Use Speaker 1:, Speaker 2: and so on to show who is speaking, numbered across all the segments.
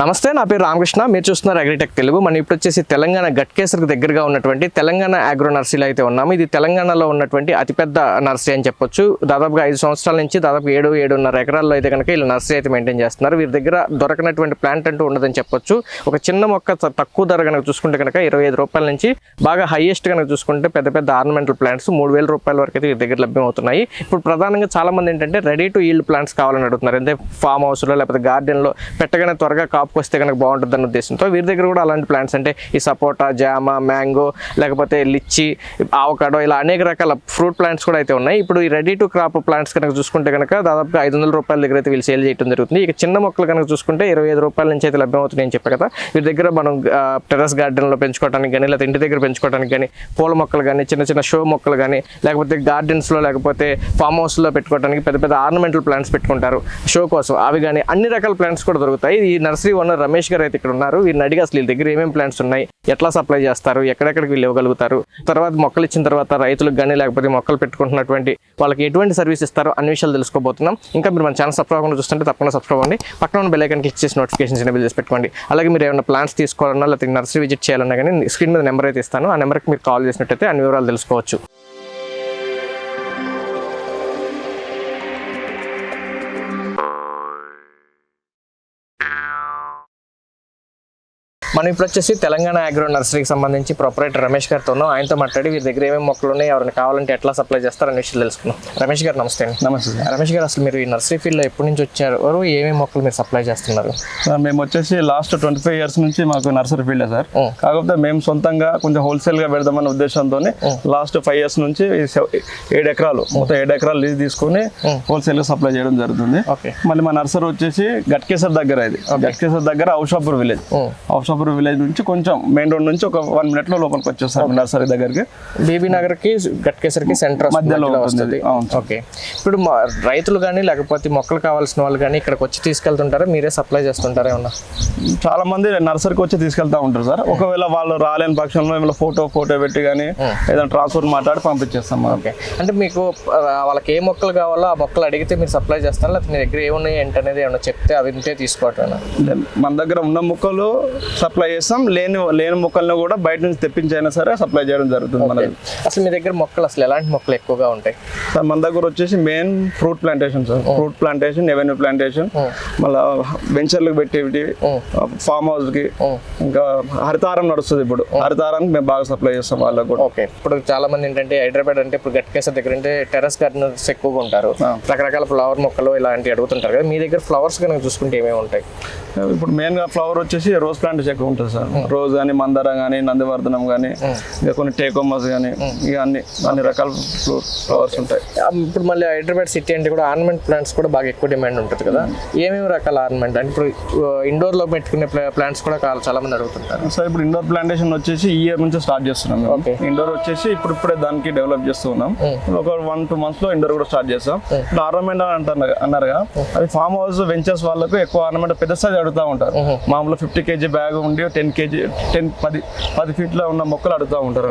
Speaker 1: నమస్తే నా పేరు రామకృష్ణ. మీరు చూస్తున్నారు అగ్రిటెక్ తెలుగు. మనం ఇప్పుడు వచ్చేసి తెలంగాణ గట్కేసర్కి దగ్గరగా ఉన్నటువంటి తెలంగాణ అగ్రో నర్సరీలో అయితే ఉన్నాము. ఇది తెలంగాణలో ఉన్నటువంటి అతిపెద్ద నర్సరీ అని చెప్పొచ్చు. దాదాపుగా ఐదు సంవత్సరాల నుంచి దాదాపు ఏడు ఏడున్నర ఎకరాల్లో అయితే కనుక వీళ్ళు నర్సరీ అయితే మెయింటైన్ చేస్తున్నారు. వీరి దగ్గర దొరకనటువంటి ప్లాంట్ అంటూ ఉండదని చెప్పొచ్చు. ఒక చిన్న మొక్క తక్కువ ధర కనుక చూసుకుంటే కనుక ఇరవై ఐదు రూపాయల నుంచి బాగా హైయెస్ట్ కనుక చూసుకుంటే పెద్ద పెద్ద ఆర్నమెంటల్ ప్లాంట్స్ మూడు వేల రూపాయల వరకు అయితే వీరి దగ్గర లభ్యమవుతున్నాయి. ఇప్పుడు ప్రధానంగా చాలామంది ఏంటంటే రెడీ టు ఈల్డ్ ప్లాంట్స్ కావాలని అడుగుతున్నారు. అంటే ఫామ్ హౌస్లో లేకపోతే గార్డెన్లో పెట్టగానే త్వరగా షాప్కి వస్తే కనుక బాగుంటుంది అన్న ఉద్దేశంతో వీరి దగ్గర కూడా అలాంటి ప్లాంట్స్ అంటే ఈ సపోటా జామ మ్యాంగో లేకపోతే లిచ్చి ఆవకాడో ఇలా అనేక రకాల ఫ్రూట్ ప్లాంట్స్ కూడా అయితే ఉన్నాయి. ఇప్పుడు ఈ రెడీ టు క్రాప్ ప్లాంట్స్ కనుక చూసుకుంటే కనుక దాదాపుగా ఐదు వందల రూపాయల దగ్గర అయితే వీళ్ళు సేల్ చేయడం జరుగుతుంది. ఇక చిన్న మొక్కలు కనుక చూసుకుంటే ఇరవై ఐదు రూపాయల నుంచి అయితే లభ్యమవుతుంది అని చెప్పారు కదా. వీరి దగ్గర మనం టెరస్ గార్డెన్లో పెంచుకోవడానికి కానీ లేకపోతే ఇంటి దగ్గర పెంచుకోవడానికి కానీ పూల మొక్కలు కానీ చిన్న చిన్న షో మొక్కలు కానీ లేకపోతే గార్డెన్స్లో లేకపోతే ఫామ్ హౌస్లో పెట్టుకోవడానికి పెద్ద పెద్ద ఆర్నమెంటల్ ప్లాంట్స్ పెట్టుకుంటారు. షో కోసం. అవి కానీ అన్ని రకాల ప్లాంట్స్ కూడా దొరుకుతాయి. ఈ నర్సరీ ఓనర్ రమేష్ గారు అయితే ఇక్కడ ఉన్నారు. వీరిని అడిగి అసలు వీళ్ళ దగ్గర ఏమేమి ప్లాంట్స్ ఉన్నాయి? ఎట్లా సప్లై చేస్తారు? ఎక్కడెక్కడికి వీళ్ళు ఇవ్వగలుగుతారు? తర్వాత మొక్కలు ఇచ్చిన తర్వాత రైతులకు కానీ లేకపోతే మొక్కలు పెట్టుకుంటున్నటువంటి వాళ్ళకి ఎటువంటి సర్వీస్ ఇస్తారో అన్ని విషయాలు తెలుసుకోబోతున్నాం. ఇంకా మీరు మన ఛానల్ సబ్స్క్రైబ్ అవ్వకుండా చూస్తుంటే తప్పకుండా సబ్స్క్రైబ్ అవ్వండి. పక్కన ఉన్న బెల్ ఐకన్ క్లిక్ చేసి నోటిఫికేషన్స్ ఎనేబుల్ చేసి పెట్టుకోండి. అలాగే మీరు ఏమైనా ప్లాన్స్ తీసుకోవాలన్నా లేకపోతే నర్సరీ విజిట్ చేయాలన్నా కానీ స్క్రీన్ మీద నెంబర్ అయితే ఇస్తాను. ఆ నెంబర్కి మీరు కాల్ చేసినట్టయితే అన్ని వివరాలు తెలుసుకోవచ్చు. మనం ఇప్పుడు వచ్చేసి తెలంగాణ అగ్రో నర్సరీకి సంబంధించి ప్రొపరేటర్ రమేష్ గారితో ఉన్నాం ఆయనతో మాట్లాడి వీరి దగ్గర ఏమేమి మొక్కలు ఉన్నాయి ఎవరైనా కావాలంటే ఎట్లా సప్లై చేస్తారు అనే విషయాలు తెలుసుకున్నాం రమేష్ గారు నమస్తే అండి.
Speaker 2: నమస్తే.
Speaker 1: రమేష్ గారు అసలు మీరు ఈ నర్సరీ ఫీల్డ్లో ఎప్పటి నుంచి వచ్చారు? ఏమేమి మొక్కలు మీరు సప్లై చేస్తున్నారు?
Speaker 2: మేము వచ్చేసి లాస్ట్ ట్వంటీ ఫైవ్ ఇయర్స్ నుంచి మాకు నర్సరీ ఫీల్డ్ సార్. కాకపోతే మేము సొంతంగా కొంచెం హోల్సేల్గా పెడదామన్న ఉద్దేశంతో లాస్ట్ ఫైవ్ ఇయర్స్ నుంచి ఏడు ఎకరాలు మొత్తం ఏడు ఎకరాలు లీజ్ తీసుకొని హోల్సేల్గా సప్లై చేయడం జరుగుతుంది.
Speaker 1: ఓకే.
Speaker 2: మళ్ళీ మా నర్సరీ వచ్చేసి గట్కేసర్ దగ్గర ఇది. గట్కేసర్ దగ్గర ఔషాపూర్ విలేజ్
Speaker 1: ఓ.
Speaker 2: ఔషాపూర్ విలేజ్ నుంచి కొంచెం మెయిన్ రోడ్ నుంచి ఒక వన్ మినిట్లో లోపలికి వచ్చేస్తారు నర్సరీ దగ్గరికి.
Speaker 1: బీబీ నగర్కి గట్కేసర్కి సెంటర్
Speaker 2: మధ్యలో
Speaker 1: వస్తుంది. ఓకే. ఇప్పుడు రైతులు కానీ లేకపోతే మొక్కలు కావాల్సిన వాళ్ళు కానీ ఇక్కడికి వచ్చి తీసుకెళ్తుంటారా? మీరే సప్లై చేస్తుంటారా ఏమన్నా?
Speaker 2: చాలా మంది నర్సరీకి వచ్చి తీసుకెళ్తా ఉంటారు సార్. ఒకవేళ వాళ్ళు రాలేని పక్షంలో ఏమైనా ఫోటో ఫోటో పెట్టి కానీ ఏదైనా ట్రాన్స్ఫర్ మాట్లాడి పంపించేస్తాం
Speaker 1: ఓకే. అంటే మీకు వాళ్ళకి ఏ మొక్కలు కావాలో ఆ మొక్కలు అడిగితే మీరు సప్లై చేస్తారా? లేకపోతే మీ దగ్గర ఏమున్నాయి ఏంటనేది ఏమన్నా చెప్తే అవి ఉంటే తీసుకోవటం
Speaker 2: మన దగ్గర ఉన్న ముక్కలు సప్లై చేస్తాం. లేని లేని ముక్కల్ని కూడా బయట నుంచి తెప్పించైనా సరే సప్లై చేయడం జరుగుతుంది మన దగ్గర.
Speaker 1: అసలు మీ దగ్గర మొక్కలు అసలు ఎలాంటి మొక్కలు ఎక్కువగా ఉంటాయి?
Speaker 2: సార్ మన దగ్గర వచ్చేసి main fruit plantation sir. Fruit plantation avenue plantation మళ్ళీ వెంచర్లకు పెట్టేవి ఫామ్ హౌస్కి. ఇంకా హరితారం నడుస్తుంది ఇప్పుడు. హరితారానికి మేము బాగా సప్లై చేస్తాం వాళ్ళకి కూడా.
Speaker 1: ఓకే. ఇప్పుడు చాలా మంది ఏంటంటే హైదరాబాద్ అంటే ఇప్పుడు గట్కేసర్ దగ్గర అంటే టెరస్ గార్డెనర్స్ ఎక్కువగా ఉంటారు. రకరకాల ఫ్లవర్ మొక్కలు ఇలాంటివి అడుగుతుంటారు కదా. మీ దగ్గర ఫ్లవర్స్ కనుక చూసుకుంటే ఏమేమి ఉంటాయి?
Speaker 2: ఇప్పుడు మెయిన్గా ఫ్లవర్ వచ్చేసి రోజ్ ప్లాంట్ ఎక్కువ ఉంటుంది సార్. రోజ్ కానీ మందార కానీ నందివర్ధనం కానీ ఇంకా కొన్ని టేకోమస్ కానీ ఇక అన్ని అన్ని రకాల ఫ్లవర్స్ ఉంటాయి.
Speaker 1: ఇప్పుడు మళ్ళీ హైదరాబాద్ సిటీ అంటే కూడా ఆర్నమెంట్ ప్లాంట్స్ కూడా బాగా ఎక్కువ డిమాండ్ ఉంటుంది కదా. ఏమేమి రకాల ఆర్నమెంట్? అంటే ఇప్పుడు ఇండోర్లో పెట్టుకునే ప్లాంట్స్ కూడా చాలా- చాలా మంది అడుగుతుంటారు.
Speaker 2: సార్ ఇప్పుడు ఇండోర్ ప్లాంటేషన్ వచ్చేసి ఈ ఇయర్ నుంచి స్టార్ట్ చేస్తున్నాం. ఇండోర్ వచ్చేసి ఇప్పుడు ఇప్పుడే దానికి డెవలప్ చేస్తూ ఉన్నాం. ఒక వన్ టూ మంత్స్లో ఇండోర్ కూడా స్టార్ట్ చేస్తాం. ఇప్పుడు ఆర్నమెంట్ అని అంటారు అన్నారుగా అది ఫామ్ హౌస్ వెంచర్స్ వాళ్ళకు ఎక్కువ ఆర్నమెంట్ పెద్ద సైజ్ అడుగుతూ ఉంటారు. మామూలు ఫిఫ్టీ కేజీ బ్యాగ్ ఉండి టెన్ కేజీ టెన్ పది పది ఫీట్లో ఉన్న మొక్కలు అడుగుతూ ఉంటారు.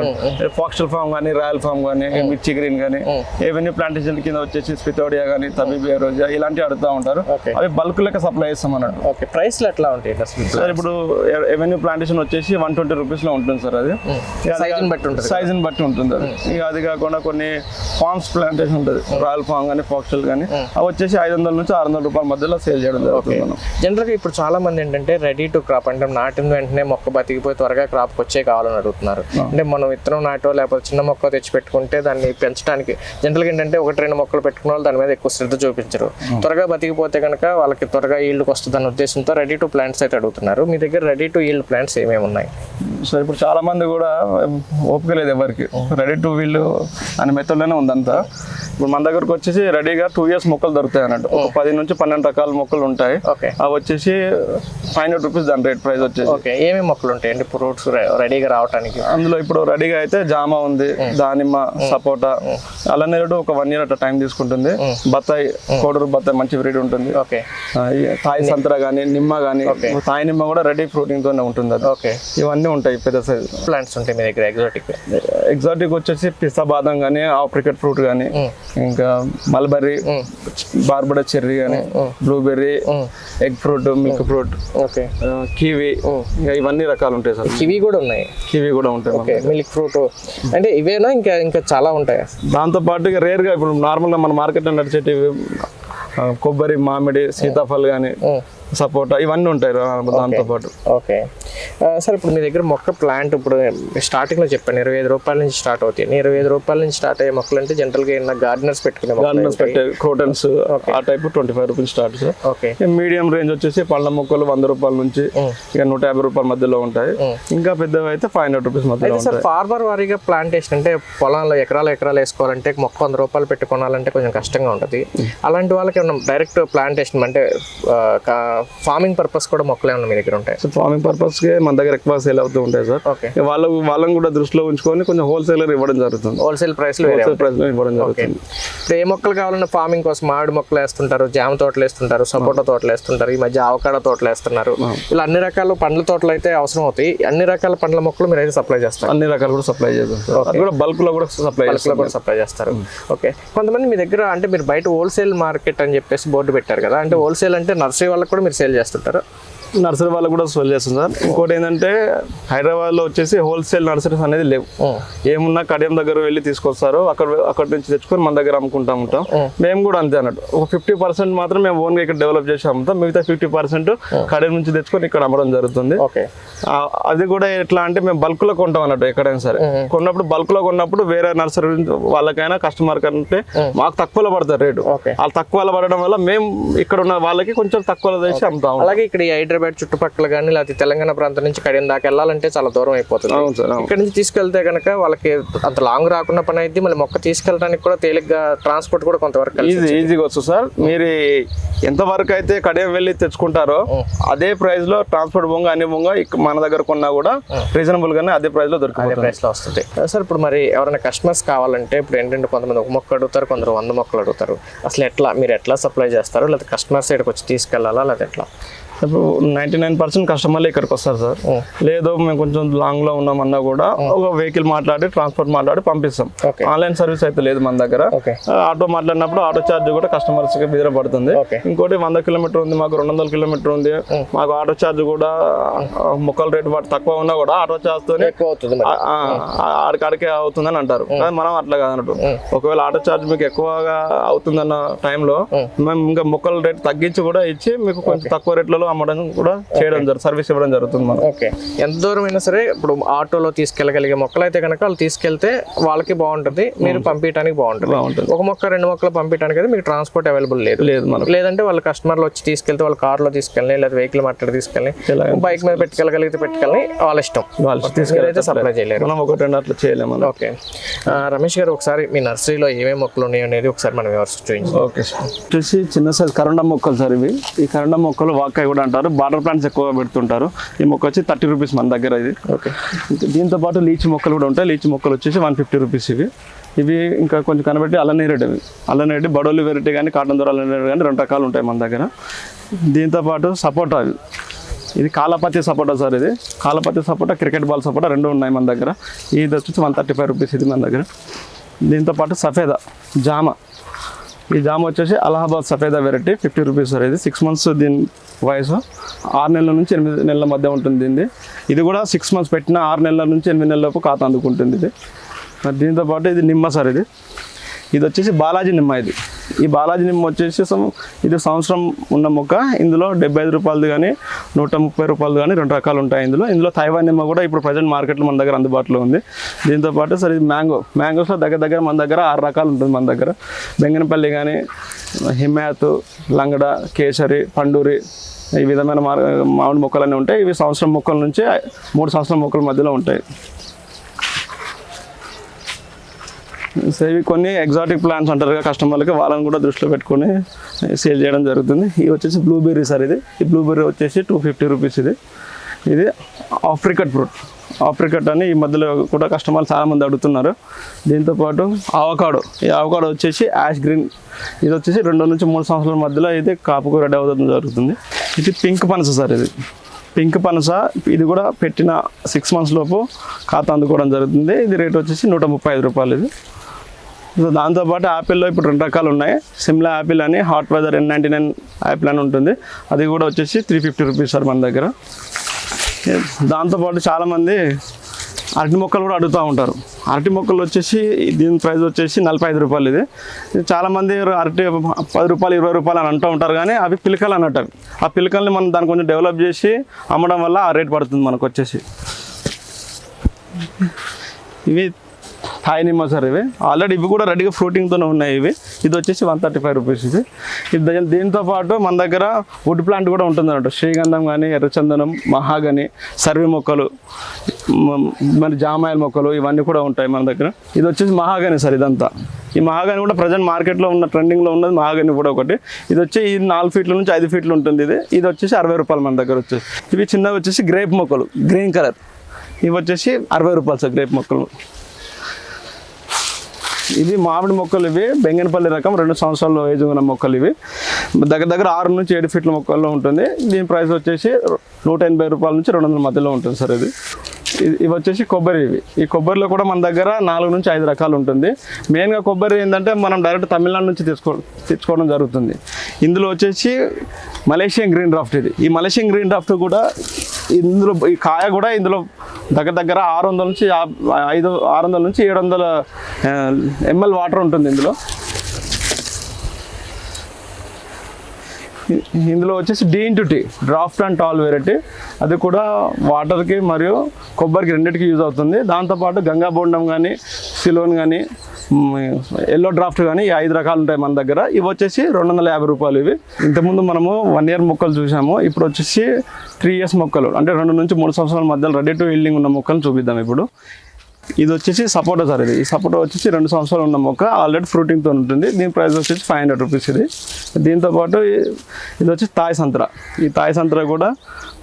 Speaker 2: ఫాక్స్టల్ ఫామ్ కానీ రాయల్ ఫామ్ కానీ మిర్చి గ్రీన్ కానీ ఏవన్నీ ప్లాంటేషన్ కింద వచ్చేసి స్పితోడియా కానీ తబీబియా రోజా ఇలాంటివి అడుగుతూ ఉంటారు. అవి బల్క్ లెక్క సప్లై చేస్తాం అన్నట్టు.
Speaker 1: ఓకే. ప్రైస్లు ఎట్లా ఉంటాయి
Speaker 2: సార్ ఇప్పుడు ఎవెన్యూ ప్లాంటేషన్ వచ్చేసి వన్ ట్వంటీ రూపీస్లో ఉంటుంది సార్ అది.
Speaker 1: బట్టి ఉంటుంది
Speaker 2: సైజ్ బట్టి ఉంటుంది అది. ఇక అది కాకుండా కొన్ని ఫార్మ్స్ ప్లాంటేషన్ ఉంటుంది. రాయల్ ఫామ్ కానీ ఫాక్స్టల్ కానీ అవి వచ్చేసి ఐదు వందల నుంచి ఆరు వందల రూపాయల మధ్యలో సేల్ చేయడం జరుగుతుంది.
Speaker 1: జనరల్గా ఇప్పుడు చాలా మంది ఏంటంటే రెడీ టు క్రాప్ అంటే నాటిన వెంటనే మొక్క బతికిపోయి త్వరగా క్రాప్కి వచ్చే కావాలని అడుగుతున్నారు. అంటే మనం విత్తనం నాటో లేకపోతే చిన్న మొక్క తెచ్చి పెట్టుకుంటే దాన్ని పెంచడానికి జనరల్గా ఏంటంటే ఒకటి రెండు మొక్కలు పెట్టుకున్న వాళ్ళు దాని మీద ఎక్కువ శ్రద్ధ చూపించరు. త్వరగా బతికిపోతే కనుక వాళ్ళకి త్వరగా ఈల్డ్కి వస్తుంది అన్న ఉద్దేశంతో రెడీ టు ప్లాంట్స్ అయితే అడుగుతున్నారు. మీ దగ్గర రెడీ టు ఈల్డ్ ప్లాంట్స్ ఏమేమి ఉన్నాయి?
Speaker 2: సో ఇప్పుడు చాలా మంది కూడా ఓపిక లేదు ఎవరికి. రెడీ టు వీళ్ళు అనే మెథడ్లోనే ఉందంతా. ఇప్పుడు మన దగ్గరకు వచ్చేసి రెడీగా టూ ఇయర్స్ మొక్కలు దొరుకుతాయి అన్నట్టు. ఒక పది నుంచి పన్నెండు రకాల మొక్కలు ఉంటాయి. అవి వచ్చేసి ఫైవ్ హండ్రెడ్ రూపీస్ దాని రేట్ ప్రైస్ వచ్చేసి.
Speaker 1: ఓకే. ఏమేమి మొక్కలు ఉంటాయండి ఫ్రూట్స్ రెడీగా రావడానికి
Speaker 2: అందులో ఇప్పుడు రెడీగా అయితే జామ ఉంది దానిమ్మ సపోటా అలానే ఒక వన్ ఇయర్ అట్లా టైం తీసుకుంటుంది. బత్తాయి కోడూరు బత్తాయి మంచి బ్రీడ్ ఉంటుంది.
Speaker 1: ఓకే.
Speaker 2: తాయి సంతర కానీ నిమ్మ కానీ తాయి నిమ్మ కూడా రెడీ ఫ్రూటింగ్ తోనే ఉంటుంది అది.
Speaker 1: ఓకే.
Speaker 2: ఇవన్నీ ఉంటాయి పెద్ద సైజు
Speaker 1: ప్లాంట్స్ ఉంటాయి మీ దగ్గర ఎగ్జాటిక్
Speaker 2: ఎగ్జాటిక్ వచ్చేసి పిస్తా బాదం కానీ ఆప్రికెట్ ఫ్రూట్ కానీ ఇంకా మల్బరీ బార్బడా చెర్రీ కానీ blueberry egg fruit milk fruit
Speaker 1: okay.
Speaker 2: Kiwi ఇంకా ఇవన్నీ రకాలు ఉంటాయి సార్.
Speaker 1: కివి కూడా ఉన్నాయి.
Speaker 2: కివి కూడా ఉంటాయి
Speaker 1: ఓకే మిల్క్ ఫ్రూట్. అంటే ఇవేనా ఇంకా ఇంకా చాలా ఉంటాయి?
Speaker 2: దాంతో పాటు ఇక రేర్గా ఇప్పుడు నార్మల్గా మన మార్కెట్లో నడిచేటివి కొబ్బరి మామిడి సీతాఫల్ కానీ సపోటా ఇవన్నీ ఉంటాయి దాంతో పాటు.
Speaker 1: ఓకే. సార్ ఇప్పుడు మీ దగ్గర మొక్క ప్లాంట్ ఇప్పుడు స్టార్టింగ్లో చెప్పాను ఇరవై ఐదు రూపాయల నుంచి స్టార్ట్ అవుతాయి. ఇరవై ఐదు రూపాయల నుంచి స్టార్ట్ అయ్యే మొక్కలు అంటే జనరల్గా ఏమన్నా గార్డెనర్స్ పెట్టుకునే
Speaker 2: గార్డెన్స్ పెట్టే క్రోటన్స్ ఆ type twenty five rupees start sir.
Speaker 1: Okay.
Speaker 2: Medium range వచ్చేసి పళ్ళ మొక్కలు వంద రూపాయల నుంచి ఇక నూట యాభై రూపాయల మధ్యలో ఉంటాయి. ఇంకా పెద్దవి అయితే ఫైవ్ హండ్రెడ్ రూపీస్ మధ్యలో
Speaker 1: సార్ ఫార్మర్ వారీగా ప్లాంటేషన్ అంటే పొలంలో ఎకరాలు ఎకరాలు వేసుకోవాలంటే మొక్క వంద రూపాయలు పెట్టి కొనాలంటే కొంచెం కష్టంగా ఉంటుంది. అలాంటి వాళ్ళకి ఏమన్నా డైరెక్ట్ ప్లాంటేషన్ అంటే ఫార్మింగ్ పర్పస్ కూడా మొక్కలు ఏమన్నా మీ దగ్గర ఉంటాయి?
Speaker 2: సో ఫార్మింగ్ పర్పస్కి మన దగ్గర ఎక్కువ సేల్ అవుతూ ఉంటాయి సార్.
Speaker 1: ఓకే.
Speaker 2: వాళ్ళ వాళ్ళని కూడా దృష్టిలో ఉంచుకొని కొంచెం హోల్సేలర్ ఇవ్వడం జరుగుతుంది.
Speaker 1: హోల్సేల్ ప్రైస్లో వేరే
Speaker 2: హోల్సేల్ ప్రైస్లో ఇవ్వడం జరుగుతుంది.
Speaker 1: ఇప్పుడు ఏ మొక్కలు కావాలన్నా ఫార్మింగ్ కోసం మామిడి మొక్కలు వేస్తుంటారు జామ తోటలు వేస్తుంటారు సపోటా తోటలు వేస్తుంటారు ఈ మధ్య ఆవకాడ తోటలు వేస్తున్నారు. ఇలా అన్ని రకాల పండ్ల తోటలు అయితే అవసరం అవుతాయి. అన్ని రకాల పండ్ల మొక్కలు మీరు అయితే సప్లై చేస్తారు.
Speaker 2: అన్ని రకాలు కూడా సప్లై చేస్తాం సార్. అది కూడా బల్క్లో కూడా సప్లై
Speaker 1: బల్క్లో కూడా సప్లై చేస్తారు. ఓకే. కొంతమంది మీ దగ్గర అంటే మీరు బయట హోల్సేల్ మార్కెట్ అని చెప్పేసి బోర్డు పెట్టారు కదా. అంటే హోల్సేల్ అంటే నర్సరీ వాళ్ళకి కూడా మీరు సేల్ చేస్తుంటారు.
Speaker 2: నర్సరీ వాళ్ళకి కూడా సేల్ చేస్తాం సార్. ఇంకోటి ఏంటంటే హైదరాబాద్లో వచ్చేసి హోల్సేల్ నర్సరీస్ అనేది లేవు. ఏమున్నా కడియం దగ్గర వెళ్ళి తీసుకొస్తారు. అక్కడ అక్కడ నుంచి తెచ్చుకొని మన దగ్గర అమ్ముకుంటా ఉంటాం. మేము కూడా అంతే అన్నట్టు. ఒక ఫిఫ్టీ పర్సెంట్ మాత్రం మేము ఓన్గా ఇక్కడ డెవలప్ చేసి అమ్ముతాం. మిగతా ఫిఫ్టీ పర్సెంట్ కడియం నుంచి తెచ్చుకొని ఇక్కడ అమ్మడం జరుగుతుంది. అది కూడా ఎట్లా అంటే మేము బల్క్లో కొంటాం అన్నట్టు ఎక్కడైనా సరే. కొన్నప్పుడు బల్క్లో కొన్నప్పుడు వేరే నర్సరీ వాళ్ళకైనా కస్టమర్ కంటే మాకు తక్కువలో పడతారు రేటు. వాళ్ళు తక్కువలో పడడం వల్ల మేము ఇక్కడ ఉన్న వాళ్ళకి కొంచెం తక్కువలో తెచ్చి అమ్ముతాం
Speaker 1: అలాగే ఇక్కడ ఈ హైదరాబాద్ చుట్టుపక్కల కానీ లేకపోతే తెలంగాణ ప్రాంతం నుంచి కడియం దాకా వెళ్ళాలంటే చాలా దూరం అయిపోతుంది.
Speaker 2: అవును సార్ అవును.
Speaker 1: ఇక్కడ నుంచి తీసుకెళ్తే కనుక వాళ్ళకి అంత లాంగ్ రాకుండా పని అయితే మళ్ళీ మొక్క తీసుకెళ్ళడానికి కూడా తేలిగ్గా ట్రాన్స్పోర్ట్ కూడా కొంతవరకు
Speaker 2: ఈజీ ఈజీగా వచ్చు సార్. మీరు ఎంత వరకు అయితే కడియం వెళ్ళి తెచ్చుకుంటారో అదే ప్రైస్లో ట్రాన్స్పోర్ట్ బొంగ అన్ని బొంగ మన దగ్గర కొన్నా కూడా రీజనబుల్ గానే అదే ప్రైస్లో
Speaker 1: అదే
Speaker 2: దొరికిపోతుంది
Speaker 1: ప్రైస్లో వస్తుంది. సార్ ఇప్పుడు మరి ఎవరైనా కస్టమర్స్ కావాలంటే ఇప్పుడు ఏంటంటే కొంతమంది ఒక మొక్క అడుగుతారు కొందరు వంద మొక్కలు అడుగుతారు. అసలు ఎట్లా మీరు ఎట్లా సప్లై చేస్తారు? లేదా కస్టమర్ సైడ్కి వచ్చి తీసుకెళ్ళాలా లేదా ఎట్లా?
Speaker 2: ఇప్పుడు నైన్టీ నైన్ పర్సెంట్ కస్టమర్లు ఇక్కడికి వస్తారు సార్. లేదు మేము కొంచెం లాంగ్లో ఉన్నామన్నా కూడా ఒక వెహికల్ మాట్లాడి ట్రాన్స్పోర్ట్ మాట్లాడి పంపిస్తాం. ఆన్లైన్ సర్వీస్ అయితే లేదు మన దగ్గర. ఆటో మాట్లాడినప్పుడు ఆటో ఛార్జ్ కూడా కస్టమర్స్కి పడుతుంది. ఇంకోటి వంద కిలోమీటర్ ఉంది మాకు రెండు వందల కిలోమీటర్ ఉంది. మాకు ఆటో ఛార్జ్ కూడా మొక్కల రేటు తక్కువ ఉన్నా కూడా ఆటో ఛార్జ్ తోనే ఆడికాడికే అవుతుందని అంటారు. కానీ మనం అట్లా కాదన్నట్టు. ఒకవేళ ఆటో ఛార్జ్ మీకు ఎక్కువగా అవుతుందన్న టైంలో మేము ఇంకా మొక్కల రేట్ తగ్గించి కూడా ఇచ్చి మీకు కొంచెం తక్కువ రేట్లలో అమ్మడం కూడా చేయడం జరుగుతుంది సర్వీస్ ఇవ్వడం జరుగుతుంది మనం
Speaker 1: ఓకే. ఎంత దూరం అయినా సరే ఇప్పుడు ఆటోలో తీసుకెళ్ళగలిగే మొక్కలు అయితే కనుక వాళ్ళు తీసుకెళ్తే వాళ్ళకి బాగుంటుంది మీరు పంపించడానికి బాగుంటుంది.
Speaker 2: బాగుంటుంది.
Speaker 1: ఒక మొక్క రెండు మొక్కలు పంపించడానికి అయితే మీకు ట్రాన్స్పోర్ట్ అవైలబుల్ లేదు.
Speaker 2: లేదు మనకు.
Speaker 1: లేదంటే వాళ్ళ కస్టమర్లు వచ్చి తీసుకెళ్తే వాళ్ళ కార్లో తీసుకెళ్ళి లేదా వెహికల్ మాట్లాడి తీసుకెళ్ళి బైక్ మీద పెట్టుకెళ్ళగలిగితే పెట్టుకెళ్ళి వాళ్ళ ఇష్టం.
Speaker 2: వాళ్ళు తీసుకెళ్ళి
Speaker 1: సప్లై చేయలేరు.
Speaker 2: మనం ఒకటి రెండు అట్లా చేయలేము మనం.
Speaker 1: ఓకే. రమేష్ గారు ఒకసారి మీ నర్సరీలో ఏమేమి మొక్కలు ఉన్నాయి అనేది ఒకసారి మనం వివరించి చూపించండి
Speaker 2: ఓకే సార్. వచ్చేసి చిన్న సైజ్ కరండా మొక్కలు సార్ ఇవి. ఈ కరండా మొక్కలు వాకాయ కూడా అంటారు. బార్డర్ ప్లాంట్స్ ఎక్కువగా పెడుతుంటారు. ఈ మొక్క వచ్చి థర్టీ రూపీస్ మన దగ్గర ఇది.
Speaker 1: ఓకే.
Speaker 2: దీంతో పాటు లీచి మొక్కలు కూడా ఉంటాయి. లీచి మొక్కలు వచ్చేసి వన్ ఫిఫ్టీ రూపీస్ ఇవి. ఇవి ఇంకా కొంచెం కనబెట్టి అల్లనేరేడు ఇవి. అల్లనేరేడు బడోలి వెరైటీ కానీ కాటన్ దొర అల్లనేరేడు కానీ రెండు రకాలు ఉంటాయి మన దగ్గర. దీంతో పాటు సపోటా ఇవి. ఇది కాలపతి సపోటా సార్ ఇది. కాలపతి సపోటా క్రికెట్ బాల్ సపోటా రెండు ఉన్నాయి మన దగ్గర. ఇది వచ్చేసి వన్ థర్టీ ఫైవ్ రూపీస్ ఇది మన దగ్గర. దీంతో పాటు సఫేదా జామ. ఈ జామ వచ్చేసి Allahabad Safeda variety fifty rupees sir. ఇది సిక్స్ మంత్స్ దీని వయసు. ఆరు నెలల నుంచి ఎనిమిది నెలల మధ్య ఉంటుంది దీనిది. ఇది కూడా సిక్స్ మంత్స్ పెట్టిన ఆరు నెలల నుంచి ఎనిమిది నెలల లోపు ఖాతా అందుకుంటుంది ఇది. దీంతోపాటు దీంతో పాటు ఇది నిమ్మ సార్ ఇది. ఇది వచ్చేసి బాలాజీ నిమ్మ ఇది. ఈ బాలాజీ నిమ్మ వచ్చేసి ఇది సంవత్సరం ఉన్న మొక్క. ఇందులో డెబ్బై ఐదు రూపాయలది కానీ నూట ముప్పై రూపాయలు కానీ రెండు రకాలు ఉంటాయి ఇందులో. ఇందులో తైవాన్ నిమ్మ కూడా ఇప్పుడు ప్రజెంట్ మార్కెట్లో మన దగ్గర అందుబాటులో ఉంది. దీంతో పాటు సరే ఇది మ్యాంగో. మ్యాంగోస్లో దగ్గర దగ్గర మన దగ్గర ఆరు రకాలు ఉంటుంది మన దగ్గర. బెంగనపల్లి కానీ హిమాయత్ లంగడ కేసరి పండూరి ఈ విధమైన మామిడి మామిడి మొక్కలన్నీ ఉంటాయి. ఇవి సంవత్సరం మొక్కల నుంచి మూడు సంవత్సరం మొక్కల మధ్యలో ఉంటాయి. సో ఇవి కొన్ని ఎగ్జాటిక్ ప్లాంట్స్ అంటారు కదా కస్టమర్లకి వాళ్ళని కూడా దృష్టిలో పెట్టుకొని సేల్ చేయడం జరుగుతుంది. ఇది వచ్చేసి బ్లూబెర్రీ సార్ ఇది. ఈ బ్లూబెర్రీ వచ్చేసి టూ ఫిఫ్టీ రూపీస్ ఇది. ఇది ఆఫ్రికట్ ఫ్రూట్ ఆఫ్రికట్ అని ఈ మధ్యలో కూడా కస్టమర్లు చాలామంది అడుగుతున్నారు. దీంతోపాటు ఆవకాడో ఈ ఆవకాడో వచ్చేసి యాష్ గ్రీన్ ఇది వచ్చేసి రెండు నుంచి మూడు సంవత్సరాల మధ్యలో ఇది కాపుకు రెడీ అవుతుంది జరుగుతుంది. ఇది పింక్ పనస సార్ ఇది. పింక్ పనస ఇది కూడా పెట్టిన సిక్స్ మంత్స్ లోపు ఖాతా అందుకోవడం జరుగుతుంది. ఇది రేట్ వచ్చేసి నూట ముప్పై ఐదు రూపాయలు ఇది. సో దాంతోపాటు యాపిల్లో ఇప్పుడు రెండు రకాలు ఉన్నాయి. సిమ్లా యాపిల్ అని hot weather N ninety nine apple అని ఉంటుంది. అది కూడా వచ్చేసి త్రీ ఫిఫ్టీ రూపీస్ సార్ మన దగ్గర. దాంతోపాటు చాలామంది అరటి మొక్కలు కూడా అడుగుతూ ఉంటారు. అరటి మొక్కలు వచ్చేసి దీని ప్రైస్ వచ్చేసి నలభై ఐదు రూపాయలు ఇది. చాలామంది అరటి పది రూపాయలు ఇరవై రూపాయలు అని అంటూ ఉంటారు కానీ అవి పిలకలు అన్నట్టు. అవి ఆ పిలకల్ని మనం దాన్ని కొంచెం డెవలప్ చేసి అమ్మడం వల్ల ఆ రేట్ పడుతుంది మనకు వచ్చేసి. ఇవి హాయ్ నిమ్మ సార్ ఇవి. ఆల్రెడీ ఇవి కూడా రెడీగా ఫ్రూటింగ్తోనే ఉన్నాయి ఇవి. ఇది వచ్చేసి వన్ థర్టీ ఫైవ్ రూపీస్ ఇది ఇది దీంతో పాటు మన దగ్గర వుడ్ ప్లాంట్ కూడా ఉంటుంది అన్నట్టు శ్రీగంధం కానీ ఎర్రచందనం మహాగని సర్వి మొక్కలు మ- మరి జామాయిల మొక్కలు ఇవన్నీ కూడా ఉంటాయి మన దగ్గర. ఇది వచ్చేసి మహాగని సార్ ఇదంతా. ఈ మహాగని కూడా ప్రజెంట్ మార్కెట్లో ఉన్న ట్రెండింగ్లో ఉన్నది మహాగని కూడా ఒకటి. ఇది వచ్చి ఇది నాలుగు ఫీట్ల నుంచి ఐదు ఫీట్లు ఉంటుంది ఇది. ఇది వచ్చేసి అరవై రూపాయలు మన దగ్గర వచ్చేసి. ఇవి చిన్నవి వచ్చేసి గ్రేప్ మొక్కలు గ్రీన్ కలర్ ఇవి వచ్చేసి అరవై రూపాయలు సార్ గ్రేప్ మొక్కలు. ఇది మామిడి మొక్కలు ఇవి. బెంగనపల్లి రకం రెండు సంవత్సరాలు ఏజ్ ఉన్న మొక్కలు ఇవి. దగ్గర దగ్గర ఆరు నుంచి ఏడు ఫీట్ల మొక్కల్లో ఉంటుంది. దీని ప్రైస్ వచ్చేసి నూట ఎనభై రూపాయల నుంచి రెండు వందల మధ్యలో ఉంటుంది సార్ ఇది. ఇవి వచ్చేసి కొబ్బరి ఇవి. ఈ కొబ్బరిలో కూడా మన దగ్గర నాలుగు నుంచి ఐదు రకాలు ఉంటుంది. మెయిన్గా కొబ్బరి ఏంటంటే మనం డైరెక్ట్ తమిళనాడు నుంచి తెచ్చుకో తెచ్చుకోవడం జరుగుతుంది. ఇందులో వచ్చేసి మలేషియన్ గ్రీన్ డ్రాఫ్ట్ ఇది. ఈ మలేషియన్ గ్రీన్ డ్రాఫ్ట్ కూడా ఇందులో ఈ కాయ కూడా ఇందులో దగ్గర దగ్గర ఆరు వందల నుంచి ఐదు ఆరు వందల నుంచి ఏడు వందల ఎంఎల్ వాటర్ ఉంటుంది ఇందులో. ఇందులో వచ్చేసి D into T draft and tall variety. అది కూడా వాటర్కి మరియు కొబ్బరికి రెండింటికి యూజ్ అవుతుంది. దాంతోపాటు గంగా బోండం కానీ సిలోన్ కానీ ఎల్లో డ్రాఫ్ట్ కానీ ఈ ఐదు రకాలు ఉంటాయి మన దగ్గర. ఇవి వచ్చేసి రెండు వందల యాభై రూపాయలు ఇవి. ఇంతకుముందు మనము వన్ ఇయర్ మొక్కలు చూసాము. ఇప్పుడు వచ్చేసి త్రీ ఇయర్స్ మొక్కలు అంటే రెండు నుంచి మూడు సంవత్సరాల మధ్యలో రెడీ టు ఇల్డింగ్ ఉన్న మొక్కలు చూపిద్దాం ఇప్పుడు. ఇది వచ్చేసి సపోటా సార్ ఇది. ఈ సపోటా వచ్చేసి రెండు సంవత్సరాలు ఉన్న మొక్క ఆల్రెడీ ఫ్రూటింగ్తో ఉంటుంది. దీని ప్రైస్ వచ్చేసి ఫైవ్ హండ్రెడ్ రూపీస్ ఇది. దీంతో పాటు ఇది వచ్చి తాయ్ సంతర. ఈ తాయ్ సంత్ర కూడా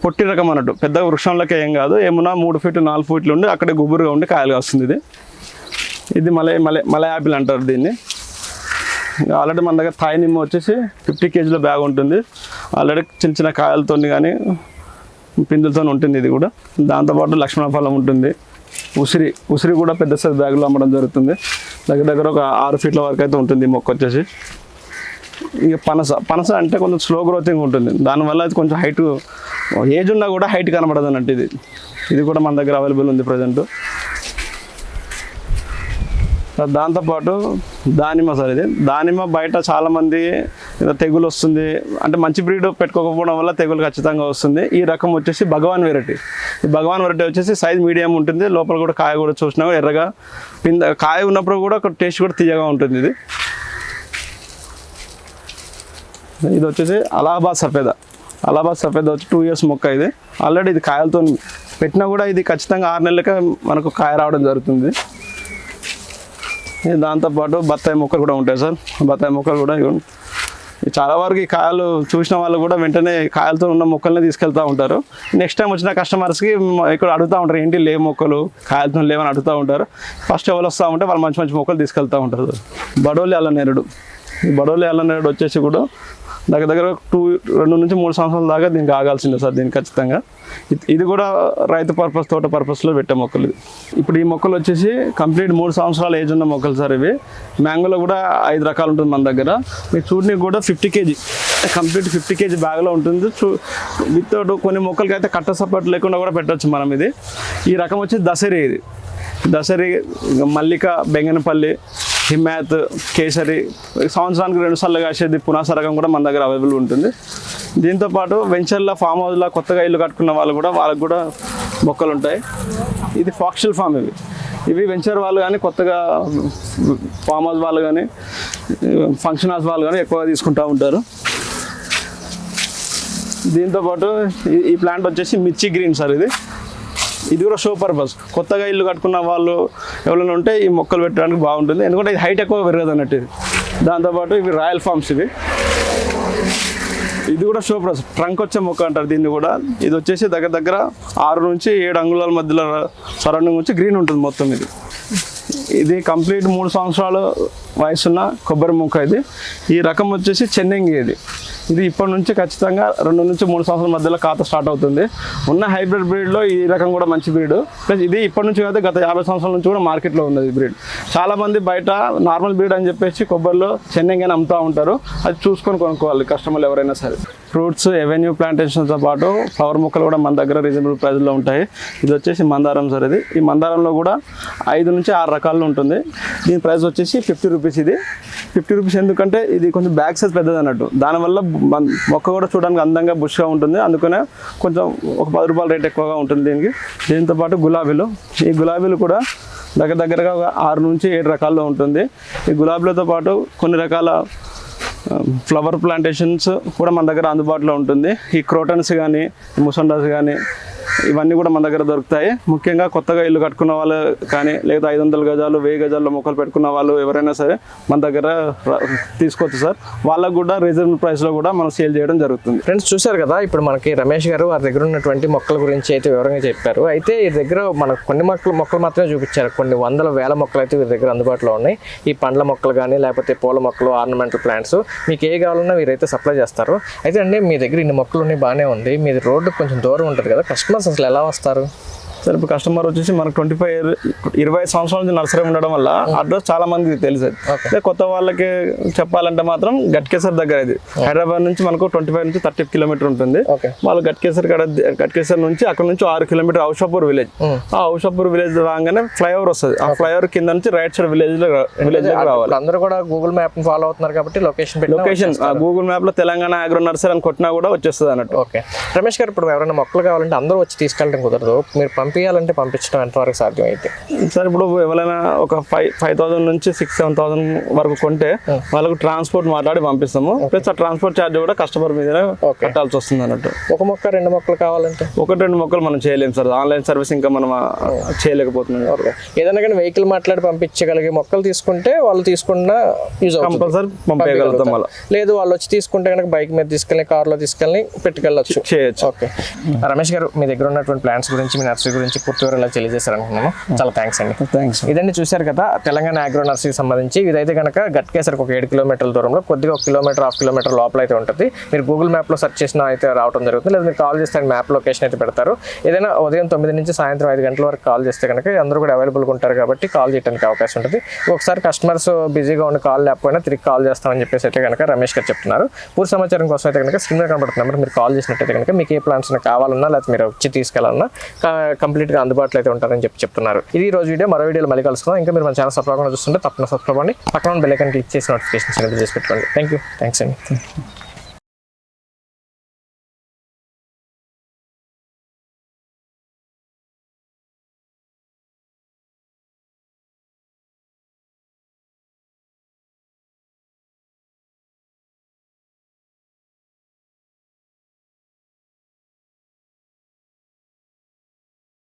Speaker 2: పొట్టి రకం అన్నట్టు. పెద్ద వృక్షంలోకి ఏం కాదు. ఏమన్నా మూడు ఫీట్లు నాలుగు ఫీట్లు ఉండి అక్కడే గుబురుగా ఉండి కాయలుగా వస్తుంది ఇది. ఇది మలై మలై మలై యాపిల్ అంటారు దీన్ని. ఆల్రెడీ మన దగ్గర థాయ్ నిమ్మ వచ్చేసి ఫిఫ్టీ కేజీలో బ్యాగ్ ఉంటుంది. ఆల్రెడీ చిన్న చిన్న కాయలతో కానీ పిందులతో ఉంటుంది ఇది కూడా. దాంతోపాటు లక్ష్మణ ఫలం ఉంటుంది. ఉసిరి ఉసిరి కూడా పెద్ద సైజ్ బ్యాగ్లో అమ్మడం జరుగుతుంది. దగ్గర దగ్గర ఒక ఆరు ఫీట్ల వరకు అయితే ఉంటుంది మొక్క వచ్చేసి. ఇక పనస పనస అంటే కొంచెం స్లో గ్రోతింగ్ ఉంటుంది. దానివల్ల అది కొంచెం హైట్ ఏజ్ ఉన్నా కూడా హైట్ కనబడదు అన్నట్టు ఇది. ఇది కూడా మన దగ్గర అవైలబుల్ ఉంది ప్రజెంట్ దాంతోపాటు దానిమ్మ సార్ ఇది. దానిమ్మ బయట చాలామంది తెగులు వస్తుంది. అంటే మంచి బ్రీడ్ పెట్టుకోకపోవడం వల్ల తెగులు ఖచ్చితంగా వస్తుంది. ఈ రకం వచ్చేసి భగవాన్ వెరైటీ. ఈ భగవాన్ వెరైటీ వచ్చేసి సైజ్ మీడియం ఉంటుంది. లోపల కూడా కాయ కూడా చూసినా కూడా ఎర్రగా పింద కాయ ఉన్నప్పుడు కూడా ఒక టేస్ట్ కూడా తీయగా ఉంటుంది ఇది. ఇది వచ్చేసి అలహాబాద్ సఫేద. అలహాబాద్ సఫేద వచ్చి టూ ఇయర్స్ మొక్క ఇది. ఆల్రెడీ ఇది కాయలతో పెట్టినా కూడా ఇది ఖచ్చితంగా ఆరు నెలలకే మనకు కాయ రావడం జరుగుతుంది. దాంతోపాటు బత్తాయి మొక్కలు కూడా ఉంటాయి సార్. బత్తాయి మొక్కలు కూడా ఇవ్వండి. చాలా వరకు కాయలు చూసిన వాళ్ళు కూడా వెంటనే కాయలతో ఉన్న మొక్కల్ని తీసుకెళ్తూ ఉంటారు. నెక్స్ట్ టైం వచ్చిన కస్టమర్స్కి ఇక్కడ అడుగుతూ ఉంటారు ఏంటి లే మొక్కలు? కాయలతో లేవని అడుగుతూ ఉంటారు. ఫస్ట్ ఎవరు వస్తూ ఉంటే వాళ్ళు మంచి మంచి మొక్కలు తీసుకెళ్తూ ఉంటారు. బడోలి అల్లనేరుడు. ఈ బడోలి అల్లనేరుడు వచ్చేసి కూడా దగ్గర దగ్గర టూ రెండు నుంచి మూడు సంవత్సరాల దాకా దీనికి ఆగాల్సిందే సార్ దీనికి ఖచ్చితంగా. ఇది- కూడా రైతు పర్పస్ తోట పర్పస్లో పెట్టే మొక్కలు ఇది. ఇప్పుడు ఈ మొక్కలు వచ్చేసి కంప్లీట్ మూడు సంవత్సరాల ఏజ్ ఉన్న మొక్కలు సార్ ఇవి. మ్యాంగోలో కూడా ఐదు రకాలు ఉంటుంది మన దగ్గర. మీరు చూడనికి కూడా fifty KG complete fifty KG బ్యాగ్లో ఉంటుంది. చూ వితౌట్ కొన్ని మొక్కలకి అయితే కట్ట సపోర్ట్ లేకుండా కూడా పెట్టవచ్చు మనం ఇది. ఈ రకం వచ్చి దసరి ఇది. దసరి మల్లిక బెంగనపల్లి హిమాయత్ కేసరి సంవత్సరానికి రెండు సార్లు కాసేది పునాస రకం కూడా మన దగ్గర అవైలబుల్ ఉంటుంది. దీంతో పాటు వెంచర్లో ఫామ్ హౌస్లో కొత్తగా ఇల్లు కట్టుకున్న వాళ్ళు కూడా వాళ్ళకు కూడా మొక్కలు ఉంటాయి. ఇది ఫాక్షల్ ఫామ్ ఇవి. ఇవి వెంచర్ వాళ్ళు కానీ కొత్తగా ఫామ్ హౌస్ వాళ్ళు కానీ ఫంక్షన్ హౌస్ వాళ్ళు కానీ ఎక్కువగా తీసుకుంటూ ఉంటారు. దీంతో పాటు ఈ ప్లాంట్ వచ్చేసి మిర్చి గ్రీన్ సార్ ఇది. ఇది కూడా షో పర్పస్ కొత్తగా ఇల్లు కట్టుకున్న వాళ్ళు ఎవరైనా ఉంటే ఈ మొక్కలు పెట్టడానికి బాగుంటుంది. ఎందుకంటే ఇది హైట్ ఎక్కువ పెరగదు అన్నట్టు ఇది. దాంతోపాటు ఇవి రాయల్ ఫార్మ్స్ ఇవి. ఇది కూడా షో పర్పస్ ట్రంక్ వచ్చే మొక్క అంటారు దీన్ని కూడా. ఇది వచ్చేసి దగ్గర దగ్గర ఆరు నుంచి ఏడు అంగుళాల మధ్యలో సరౌండింగ్ వచ్చి గ్రీన్ ఉంటుంది మొత్తం ఇది. ఇది కంప్లీట్ మూడు సంవత్సరాలు వయసున్న కొబ్బరి ముక్క ఇది. ఈ రకం వచ్చేసి చెన్నెంగి ఇది. ఇది ఇప్పటి నుంచి ఖచ్చితంగా రెండు నుంచి మూడు సంవత్సరాల మధ్యలో ఖాతా స్టార్ట్ అవుతుంది. ఉన్న హైబ్రిడ్ బ్రీడ్లో ఈ రకం కూడా మంచి బ్రీడ్. ప్లస్ ఇది ఇప్పటి నుంచి కాదు గత యాభై సంవత్సరాల నుంచి కూడా మార్కెట్లో ఉన్నది ఈ బ్రీడ్. చాలామంది బయట నార్మల్ బ్రీడ్ అని చెప్పేసి కొబ్బరిలో చెన్నెంగి అని అమ్ముతూ ఉంటారు. అది చూసుకొని కొనుక్కోవాలి కస్టమర్లు ఎవరైనా సరే. ఫ్రూట్స్ ఎవెన్యూ ప్లాంటేషన్తో పాటు ఫ్లవర్ మొక్కలు కూడా మన దగ్గర రీజనబుల్ ప్రైస్లో ఉంటాయి. ఇది వచ్చేసి మందారం సార్ ఇది. ఈ మందారంలో కూడా ఐదు నుంచి ఆరు రకాలు ఉంటుంది. దీని ప్రైస్ వచ్చేసి ఫిఫ్టీ రూపీస్ ఇది. ఫిఫ్టీ రూపీస్ ఎందుకంటే ఇది కొంచెం బ్యాక్ సైజ్ పెద్దది అన్నట్టు. దానివల్ల మన- మొక్క కూడా చూడడానికి అందంగా బుష్గా ఉంటుంది. అందుకనే కొంచెం ఒక పది రూపాయల రేట్ ఎక్కువగా ఉంటుంది దీనికి. దీంతో పాటు గులాబీలు. ఈ గులాబీలు కూడా దగ్గర దగ్గరగా ఒక ఆరు నుంచి ఏడు రకాల్లో ఉంటుంది. ఈ గులాబీలతో పాటు కొన్ని రకాల ఫ్లవర్ ప్లాంటేషన్స్ కూడా మన దగ్గర అందుబాటులో ఉంటుంది. ఈ క్రోటన్స్ కానీ ముసండాస్ కానీ ఇవన్నీ కూడా మన దగ్గర దొరుకుతాయి. ముఖ్యంగా కొత్తగా ఇల్లు కట్టుకున్న వాళ్ళు కానీ లేదా ఐదు వందల గజాలు వెయ్యి గజాల్లో మొక్కలు పెట్టుకున్న వాళ్ళు ఎవరైనా సరే మన దగ్గర తీసుకోవచ్చు సార్. వాళ్ళకు కూడా రీజనబుల్ ప్రైస్లో కూడా మనం సేల్ చేయడం జరుగుతుంది.
Speaker 1: ఫ్రెండ్స్ చూశారు కదా ఇప్పుడు మనకి రమేష్ గారు వారి దగ్గర ఉన్నటువంటి మొక్కల గురించి అయితే వివరంగా చెప్పారు. అయితే ఈ దగ్గర మనకు కొన్ని మొక్కలు మొక్కలు మాత్రమే చూపించారు. కొన్ని వందల వేల మొక్కలు అయితే వీరి దగ్గర అందుబాటులో ఉన్నాయి. ఈ పండ్ల మొక్కలు కానీ లేకపోతే పూల మొక్కలు ఆర్నమెంటల్ ప్లాంట్స్ మీకు ఏ కావాలన్నా వీరైతే సప్లై చేస్తారు. అయితే అండి మీ దగ్గర ఇన్ని మొక్కలు ఉన్నాయి బాగానే ఉంది. మీది రోడ్డు కొంచెం దూరం ఉంటుంది కదా కస్టమర్స్ అసలు ఎలా వస్తారు
Speaker 2: సార్ ఇప్పుడు కస్టమర్ వచ్చేసి మనకు ట్వంటీ ఫైవ్ ఇరవై సంవత్సరాల నుంచి నర్సరీ ఉండడం వల్ల అడ్రస్ చాలా మందికి తెలుసు అది. కొత్త వాళ్ళకి చెప్పాలంటే మాత్రం గట్కేసర్ దగ్గర ఇది. హైదరాబాద్ నుంచి మనకు ట్వంటీ ఫైవ్ నుంచి థర్టీ కిలోమీటర్ ఉంటుంది. వాళ్ళు గట్కేసర్ కాడ గట్కేసర్ నుంచి అక్కడ నుంచి ఆరు కిలోమీటర్ ఔషాపూర్ విలేజ్. ఆ ఔషాపూర్ విలేజ్ రాగానే ఫ్లైఓవర్ వస్తుంది. ఆ ఫ్లైఓవర్ కింద నుంచి రైట్ సైడ్ విలేజ్లో విలేజ్ రావాలి.
Speaker 1: అందరూ కూడా గూగుల్ మ్యాప్ ఫాలో అవుతున్నారు కాబట్టి లొకేషన్
Speaker 2: లొకేషన్ గూగుల్ మ్యాప్లో తెలంగాణ అగ్రో నర్సరీ అని కొట్టినా కూడా వచ్చేస్తుంది అన్నట్టు.
Speaker 1: ఓకే రమేష్ గారు ఇప్పుడు ఎవరైనా మొక్కలు కావాలంటే అందరూ వచ్చి తీసుకెళ్ళడం కుదరదు. మీరు పంపించాలంటే పంపించడం ఎంతవరకు సాధ్యం అయితే
Speaker 2: సార్ ఇప్పుడు ఎవరైనా ఒక ఫైవ్ ఫైవ్ థౌసండ్ నుంచి సిక్స్ సెవెన్ థౌసండ్ వరకు కొంటే వాళ్ళకు ట్రాన్స్పోర్ట్ మాట్లాడి పంపిస్తాము. ప్లస్ ఆ ట్రాన్స్పోర్ట్ ఛార్జ్ కూడా కస్టమర్
Speaker 1: Okay.
Speaker 2: కట్టాల్సి వస్తుంది అన్నట్టు.
Speaker 1: ఒక మొక్క రెండు మొక్కలు కావాలంటే?
Speaker 2: ఒకటి రెండు మొక్కలు మనం చేయలేము సార్. ఆన్లైన్ సర్వీస్ ఇంకా మనం చేయలేకపోతున్నాం.
Speaker 1: ఏదైనా కానీ వెహికల్ మాట్లాడి పంపించగలిగే మొక్కలు తీసుకుంటే వాళ్ళు తీసుకున్న యూజ్
Speaker 2: కంపల్సరీ పంపేయగలుగుతాం అలా
Speaker 1: లేదు వాళ్ళు వచ్చి తీసుకుంటే కనుక బైక్ మీద తీసుకెళ్ళి కార్లో తీసుకెళ్ళి పెట్టుకెళ్ళచ్చు.
Speaker 2: చేయొచ్చు.
Speaker 1: ఓకే. రమేష్ గారు మీ దగ్గర ఉన్నటువంటి ప్లాంట్స్ గురించి మీ నర్సరీ గురించి పూర్తి వివరాలు తెలియజేశారు అనుకున్నాను చాలా థ్యాంక్స్ అండి.
Speaker 2: థ్యాంక్స్
Speaker 1: ఇదండి చూశారు కదా తెలంగాణ అగ్రో నర్సరీకి సంబంధించి. ఇదైతే కనుక గట్కేసరికి ఒక ఏడు కిలోమీటర్ల దూరంలో కొద్దిగా ఒక కిలోమీటర్ హాఫ్ కిలోమీటర్ లోపల అయితే ఉంటుంది. మీరు గూగుల్ మ్యాప్లో సెర్చ్ చేసినా అయితే రావడం జరుగుతుంది. లేదా మీరు కాల్ చేస్తే మ్యాప్ లొకేషన్ అయితే పెడతారు. ఏదైనా ఉదయం తొమ్మిది నుంచి సాయంత్రం ఐదు గంటల వరకు కాల్ చేస్తే కనుక అందరూ కూడా అవైలబుల్గా ఉంటారు కాబట్టి కాల్ చేయడానికి అవకాశం ఉంటుంది. ఒకసారి కస్టమర్స్ బిజీగా ఉండి కాల్ లేకపోయినా తిరిగి కాల్ చేస్తామని చెప్పేసి అయితే కనుక రమేష్ గారు చెప్తున్నారు. పూర్తి సమాచారం కోసం అయితే కనుక స్క్రీన్ మీద కనబడుతున్న నెంబర్ మీరు కాల్ చేసినట్టయితే కనుక మీకు ఏ ప్లాన్స్ కావాలన్నా లేకపోతే మీరు వచ్చి తీసుకెళ్ళాలన్నా కంప్లీట్గా అందుబాటులో అయితే ఉంటారని చెప్పి చెప్తున్నారు. ఇది ఈ రోజు వీడియో. మరో వీడియోలో మళ్ళీ కలుసుకుందాం. ఇంకా మీరు మన ఛానల్ సబ్స్క్రైబ్ చూస్తుంటే తప్పకుండా సబ్స్క్రైబ్ అండి పక్కన బెల్ ఐకన్ క్లిక్ చేసి నోటిఫికేషన్స్ అనేది చేసి పెట్టుకోండి. థ్యాంక్ యూ థ్యాంక్స్ అండి.